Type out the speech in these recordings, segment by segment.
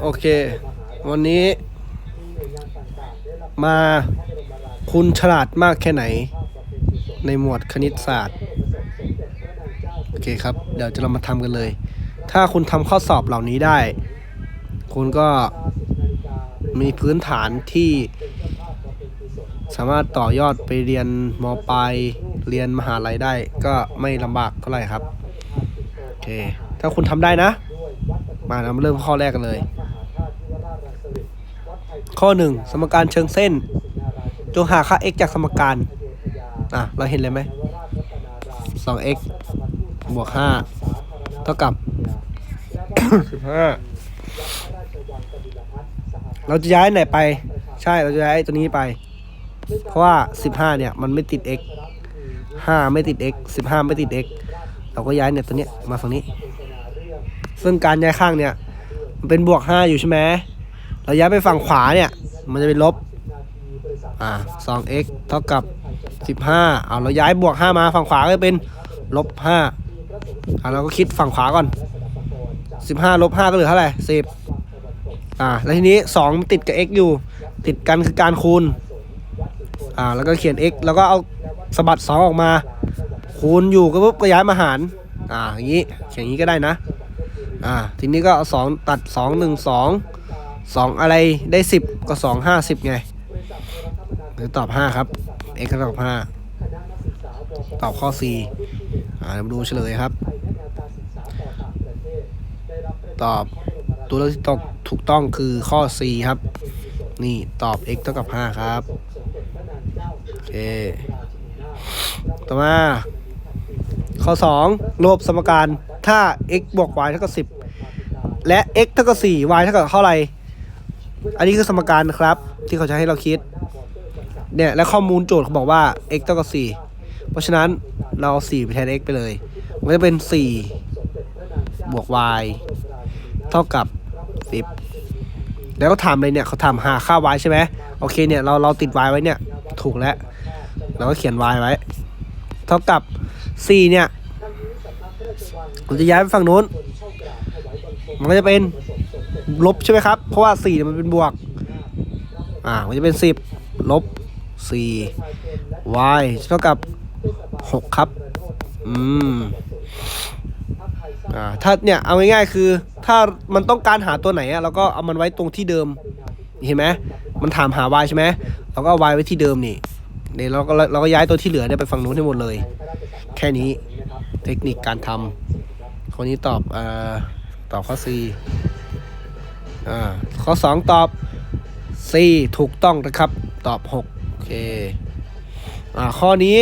โอเค วันนี้ มาคุณฉลาดมากแค่ไหน ในหมวดคณิตศาสตร์ โอเคครับ เดี๋ยวจะเรามาทำกันเลย ถ้าคุณทำข้อสอบเหล่านี้ได้ คุณก็มีพื้นฐานที่สามารถต่อยอดไปเรียนมปลายเรียนมหาลัยได้ ก็ไม่ลำบากเท่าไหร่ครับ โอเค ถ้าคุณทำได้นะ มาเรามาเริ่มข้อแรกกันเลย ข้อ1สมการเชิงเส้น จงหาค่า x จากสมการ อะ เราเห็นเลยไหม 2x บวก5เท่ากับ15เราจะย้ายไหนไป ใช่เราจะย้ายตัวนี้ไป เพราะว่า15เนี่ย มันไม่ติด x 5ไม่ติด x 15ไม่ติด x เราก็ย้ายเนี่ยตัวเนี้ยมาฝั่งนี้ ซึ่งการย้ายข้างเนี่ย มันเป็นบวก 5 อยู่ใช่ไหมเราย้ายไปฝั่งขวาเนี่ย มันจะเป็นลบ อ่า 2x เท่ากับ 15เอาเราย้ายบวก 5 มาฝั่งขวาก็เป็นลบ5อ่าเราก็คิดฝั่งขวาก่อน 15ลบ5ก็เหลือเท่าไหร่10อ่า แล้วทีนี้ 2 ติดกับ x อยู่ ติดกันคือการคูณ อ่า แล้วก็เขียน x แล้วก็เอาสะบัด 2 ออกมา คูณอยู่ก็ปุ๊บก็ย้ายมาหาร อ่า อย่างนี้ เขียนอย่างนี้ก็ได้นะ อ่าทีนี้ก็เอาสองตัดสองหนึ่งสองสองอะไรได้สิบก็สองห้าสิบไงหรือตอบห้าครับ x ก็ตอบห้าตอบข้อ C อ่ามาดูเฉลยครับ ตอบตัวเลือกที่ตกถูกต้องคือข้อ C ครับ นี่ตอบ x เท่ากับห้าครับ โอเค ต่อมา ข้อ2ลบสมการ ถ้า x บวก y เท่ากับ10 และ x เท่ากับ4 y เท่ากับเท่าไหร่ อันนี้คือสมการนะครับ ที่เขาจะให้เราคิด เนี่ย และข้อมูลโจทย์เขาบอกว่า x เท่ากับ4เพราะฉะนั้นเราเอา4ไปแทน x ไปเลย มันจะเป็น 4 บวก y เท่ากับ 10 แล้วก็ถามเลยเนี่ยเขาถามหาค่า y ใช่ไหมโอเคเนี่ยเราเราติด y ไว้เนี่ย ถูกแล้ว เราก็เขียน y ไว้ เท่ากับ 4 เนี่ย ผมจะย้ายไปฝั่งนู้น มันก็จะเป็นลบใช่ไหมครับ เพราะว่าสี่มันเป็นบวก อ่า มันจะเป็น10ลบ4 y เท่ากับ6ครับ อืม อ่า ถ้าเนี่ยเอาง่ายๆคือ ถ้ามันต้องการหาตัวไหนอะเราก็เอามันไว้ตรงที่เดิม เห็นไหม มันถามหา y ใช่ไหมเราก็เอา y ไว้ที่เดิมนี่เนี่ยวเราก็เราก็ย้ายตัวที่เหลือเนี่ยไปฝั่งนู้นให้หมดเลย แค่นี้ เทคนิคการทำคนนี้ตอบอ่าตอบข้อ C อ่าข้อ 2 ตอบ C ถูกต้องนะครับ ตอบ 6 โอเคอ่าข้อนี้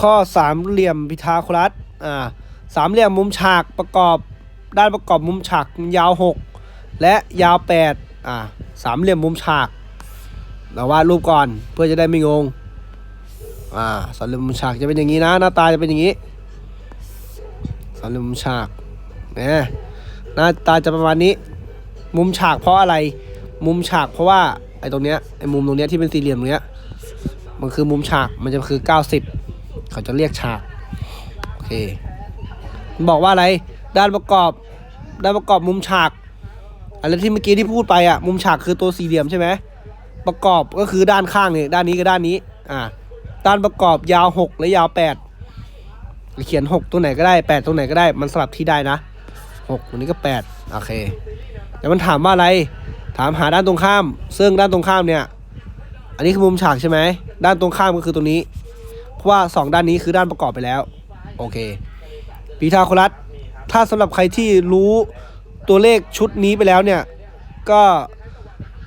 ข้อสามเหลี่ยมพิทาโคลัสอ่าสามเหลี่ยมมุมฉากประกอบด้านประกอบมุมฉากยาว 6 และยาว 8อ่าสามเหลี่ยมมุมฉากเราวาดรูปก่อนเพื่อจะได้ไม่งง อ่าสามเหลี่ยมมุมฉากจะเป็นอย่างนี้นะ หน้าตาจะเป็นอย่างนี้สามเหลี่ยมมุมฉากเนี่ยหน้าตาจะประมาณนี้ มุมฉากเพราะอะไร มุมฉากเพราะว่าไอ้ตรงเนี้ยไอ้มุมตรงเนี้ยที่เป็นสี่เหลี่ยมตรงเนี้ยมันคือมุมฉากมันจะคือ 90 เขาจะเรียกฉากโอเคมันบอกว่าอะไรด้านประกอบด้านประกอบมุมฉากอะไรที่เมื่อกี้ที่พูดไปอะมุมฉากคือตัวสี่เหลี่ยมใช่ไหมประกอบก็คือด้านข้างเนี่ยด้านนี้กับด้านนี้ อ่า ด้านประกอบยาวหกและยาวแปดเขียนหกตัวไหนก็ได้แปดตัวไหนก็ได้ มันสลับที่ได้นะหกตัวนี้ก็แปดโอเค แต่มันถามว่าอะไร ถามหาด้านตรงข้าม ซึ่งด้านตรงข้ามเนี่ย อันนี้คือมุมฉากใช่ไหม ด้านตรงข้ามก็คือตรงนี้ เพราะว่าสองด้านนี้คือด้านประกอบไปแล้ว โอเคพีทาโคลัส ถ้าสำหรับใครที่รู้ตัวเลขชุดนี้ไปแล้วเนี่ย ก็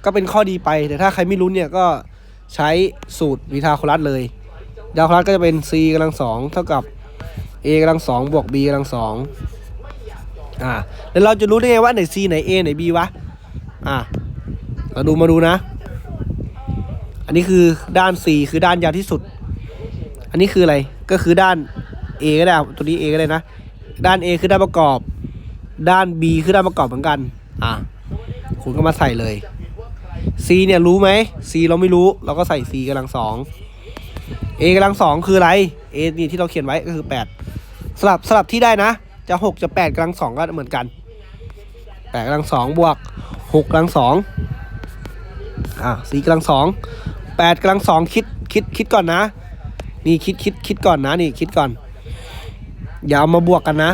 ก็เป็นข้อดีไป แต่ถ้าใครไม่รู้เนี่ยก็ใช้สูตรวิทาโคลัสเลย ดาวคลัสก็จะเป็น c กำลังสองเท่ากับ a กำลังสองบวก b กำลังสองอ่าแล้วเราจะรู้ได้ไงว่าไหน c ไหน a ไหน b วะอ่าเราดูมาดูนะ อันนี้คือด้าน c คือด้านยาวที่สุด อันนี้คืออะไรก็คือด้าน a ก็ได้ตัวนี้ a ก็ได้นะ ด้าน a คือด้านประกอบ ด้าน b คือด้านประกอบเหมือนกันอ่าคุณก็มาใส่เลย c เนี่ยรู้ไหม c เราไม่รู้ เราก็ใส่ c กำลังสอง a กำลังสองคืออะไร a นี่ที่เราเขียนไว้ก็คือ 8 สลับสลับที่ได้นะ จะหกจะแปดกำลังสองก็เหมือนกันแปดกำลังสองบวกหกกำลังสองอะสี่กำลังสองแปดกำลังสองคิดคิดคิดก่อนนะ นี่คิดคิดคิดก่อนนะนี่คิดก่อน อย่าเอามาบวกกันนะ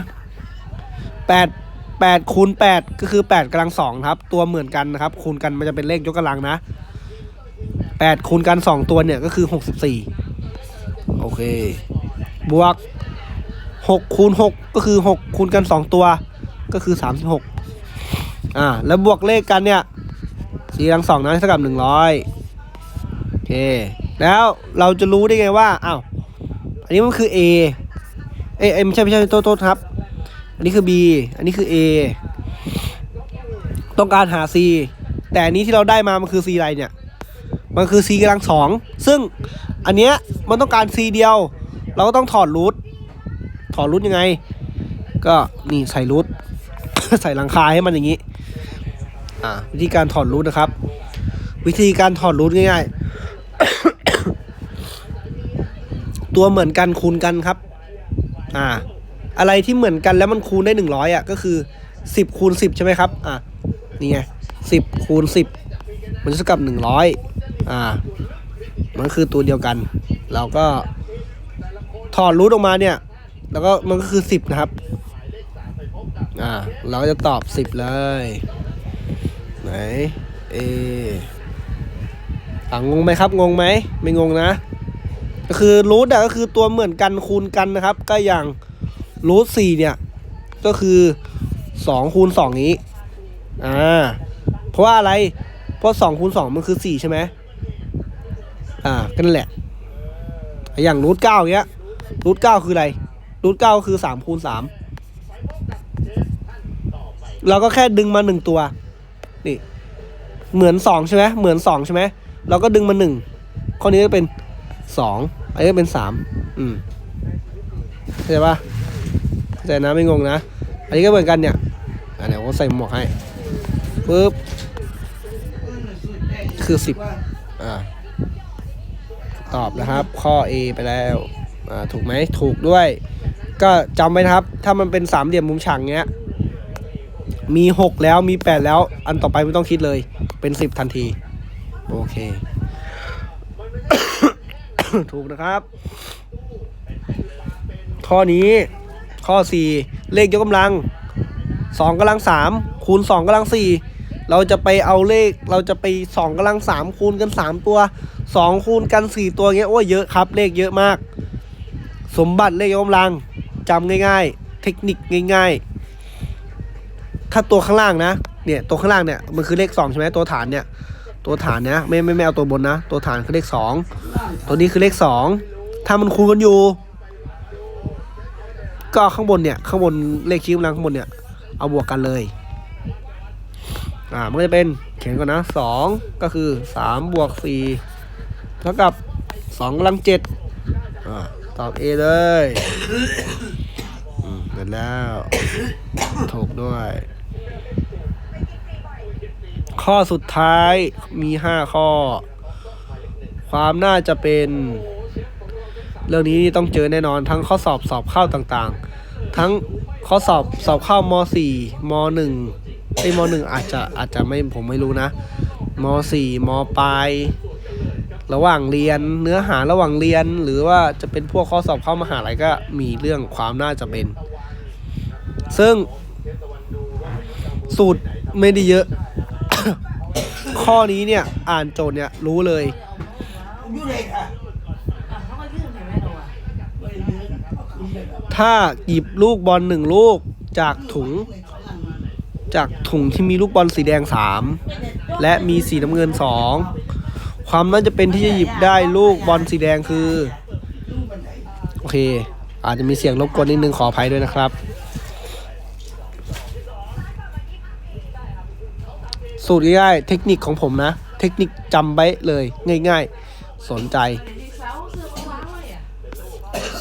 แปดแปดคูณแปดก็คือแปดกำลังสองครับ ตัวเหมือนกันนะครับ คูณกันมันจะเป็นเลขยกกำลังนะแปดคูณกันสองตัวเนี่ยก็คือหกสิบสี่ โอเค บวกหกคูณหกก็คือหกคูณกันสองตัว ก็คือสามสิบหกอ่า แล้วบวกเลขกันเนี่ยสี่กำลังสองนั้นเท่ากับหนึ่งร้อยโอเค แล้วเราจะรู้ได้ไงว่า อ้าว อันนี้มันคือ A เอยเอ้ยไม่ใช่ไม่ใช่โทษโทษครับ อันนี้คือ B อันนี้คือ A ต้องการหา C แต่อันนี้ที่เราได้มามันคือ C อะไรเนี่ย มันคือ C กำลังสอง ซึ่ง อันเนี้ยมันต้องการ C เดียว เราก็ต้องถอดรูทถอดรูทยังไง ก็นี่ใส่รูท ใส่หลังคาให้มันอย่างนี้ อ่าวิธีการถอดรูทนะครับ วิธีการถอดรูทง่ายๆ ตัวเหมือนกันคูณกันครับ อ่า อะไรที่เหมือนกันแล้วมันคูณได้หนึ่งร้อยอะก็คือสิบคูณสิบใช่ไหมครับ อะนี่ไงสิบคูณสิบมันจะเท่ากับหนึ่งร้อยอ่า มันคือตัวเดียวกัน เราก็ถอดรูทออกมาเนี่ย แล้วก็มันก็คือสิบนะครับ อ่า เราก็จะตอบสิบเลย ไหน เออ่างงไหมครับ งงไหม ไม่งงนะ ก็คือรูทอะก็คือตัวเหมือนกันคูณกันนะครับ ก็อย่างรูทสี่เนี่ย ก็คือสองคูณสองนี้ อ่า เพราะว่าอะไร เพราะสองคูณสองมันคือสี่ใช่ไหม อ่าก็นั่นแหละ อย่างรูทเก้าเงี้ยรูทเก้าคืออะไรรูทเก้าคือสามคูณสามเราก็แค่ดึงมาหนึ่งตัว นี่ เหมือนสองใช่ไหมเหมือนสองใช่ไหมเราก็ดึงมาหนึ่งข้อนี้ก็เป็นสองอันนี้ก็เป็นสามอืมเข้าใจปะเข้าใจนะไม่งงนะ อันนี้ก็เหมือนกันเนี่ยอะเดี๋ยวผมใส่หมวกให้ปึ๊บคือสิบอ่า ตอบนะครับ ข้อ A ไปแล้วถูกไหมถูกด้วย ก็จำไว้นะครับ ถ้ามันเป็นสามเหลี่ยมมุมฉากเงี้ย มีหกแล้วมีแปดแล้ว อันต่อไปไม่ต้องคิดเลย เป็นสิบทันที โอเค ถูกนะครับ ข้อนี้ข้อสี่เลขยกกำลังสองกำลังสามคูณสองกำลังสี่เราจะไปเอาเลขเราจะไปสองกำลังสามคูณกันสามตัว สองคูณกันสี่ตัวเงี้ยโอ้ยเยอะครับ เลขเยอะมาก สมบัติเลขยกกำลังจำง่าย ๆ เทคนิคง่าย ๆ ถ้าตัวข้างล่างนะเนี่ยตัวข้างล่างเนี่ยมันคือเลขสองใช่ไหมตัวฐานเนี่ยตัวฐานเนี่ยไม่ไม่ไม่เอาตัวบนนะ ตัวฐานคือเลขสองตัวนี้คือเลขสองถ้ามันคูณกันอยู่ ก็ข้างบนเนี่ยข้างบนเลขชี้กำลังข้างบนเนี่ยเอาบวกกันเลยอ่ามันก็จะเป็นเขียนก่อนนะสองก็คือสามบวกสี่ เท่ากับสองกำลังเจ็ดอ่าตอบ A เลยอืมเสร็จแล้ว ถูกด้วย ข้อสุดท้ายมีห้าข้อ ความน่าจะเป็น เรื่องนี้นี่ต้องเจอแน่นอนทั้งข้อสอบสอบเข้าต่างๆ ทั้งข้อสอบสอบเข้าม .4 ม .1 ไอ้ยม .1 อาจจะอาจจะไม่ผมไม่รู้นะม .4 มปลาย ระหว่างเรียนเนื้อหาระหว่างเรียน หรือว่าจะเป็นพวกข้อสอบเข้ามหาลัยก็มีเรื่องความน่าจะเป็น ซึ่งสูตรไม่ได้เยอะ ข้อนี้เนี่ยอ่านโจทย์เนี่ยรู้เลย ถ้าหยิบลูกบอลหนึ่งลูกจากถุง จากถุงที่มีลูกบอลสีแดงสามและมีสีน้ำเงินสอง ความน่าจะเป็นที่จะหยิบได้ลูกบอลสีแดงคือ โอเค อาจจะมีเสียงรบกวนนิดนึงขออภัยด้วยนะครับ สูตรง่ายๆเทคนิคของผมนะ เทคนิคจำไว้เลยง่าย ๆ สนใจ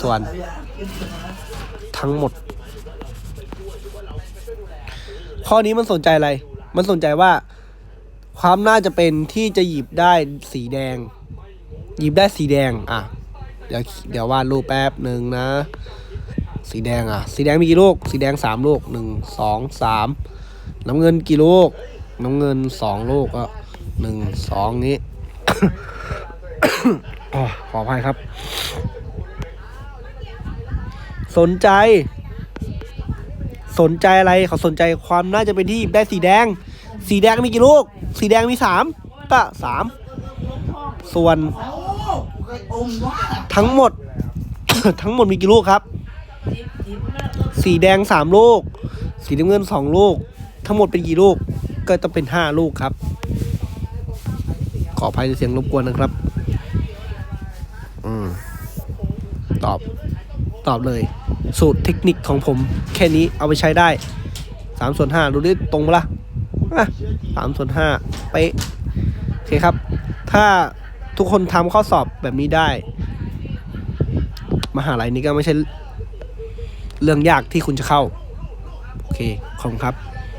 ส่วน ทั้งหมด ข้อนี้มันสนใจอะไร มันสนใจว่า ความน่าจะเป็นที่จะหยิบได้สีแดง หยิบได้สีแดง อะ เดี๋ยวเดี๋ยววาดรูปแป๊บหนึ่งนะ สีแดงอะ สีแดงมีกี่ลูก สีแดงสามลูกหนึ่งสองสามน้ำเงินกี่ลูก น้ำเงินสองลูกก็หนึ่งสองนี้ขออภัยครับ สนใจ สนใจอะไรเขาสนใจความน่าจะเป็นที่หยิบได้สีแดง สีแดงมีกี่ลูก สีแดงมีสามก็สามส่วน ทั้งหมด ทั้งหมดมีกี่ลูกครับ สีแดงสามลูก สีน้ำเงินสองลูก ทั้งหมดเป็นกี่ลูก ก็ต้องเป็นห้าลูกครับ ขออภัยในเสียงรบกวนนะครับ อืม ตอบ ตอบเลย สูตรเทคนิคของผม แค่นี้เอาไปใช้ได้สามส่วนห้าดูดิตรงปะละ่ะ สามส่วนห้าเป๊ะโอเคครับ ถ้าทุกคนทำข้อสอบแบบนี้ได้ มหาลัยนี้ก็ไม่ใช่เรื่องยากที่คุณจะเข้า โอเค ขอบคุณครับ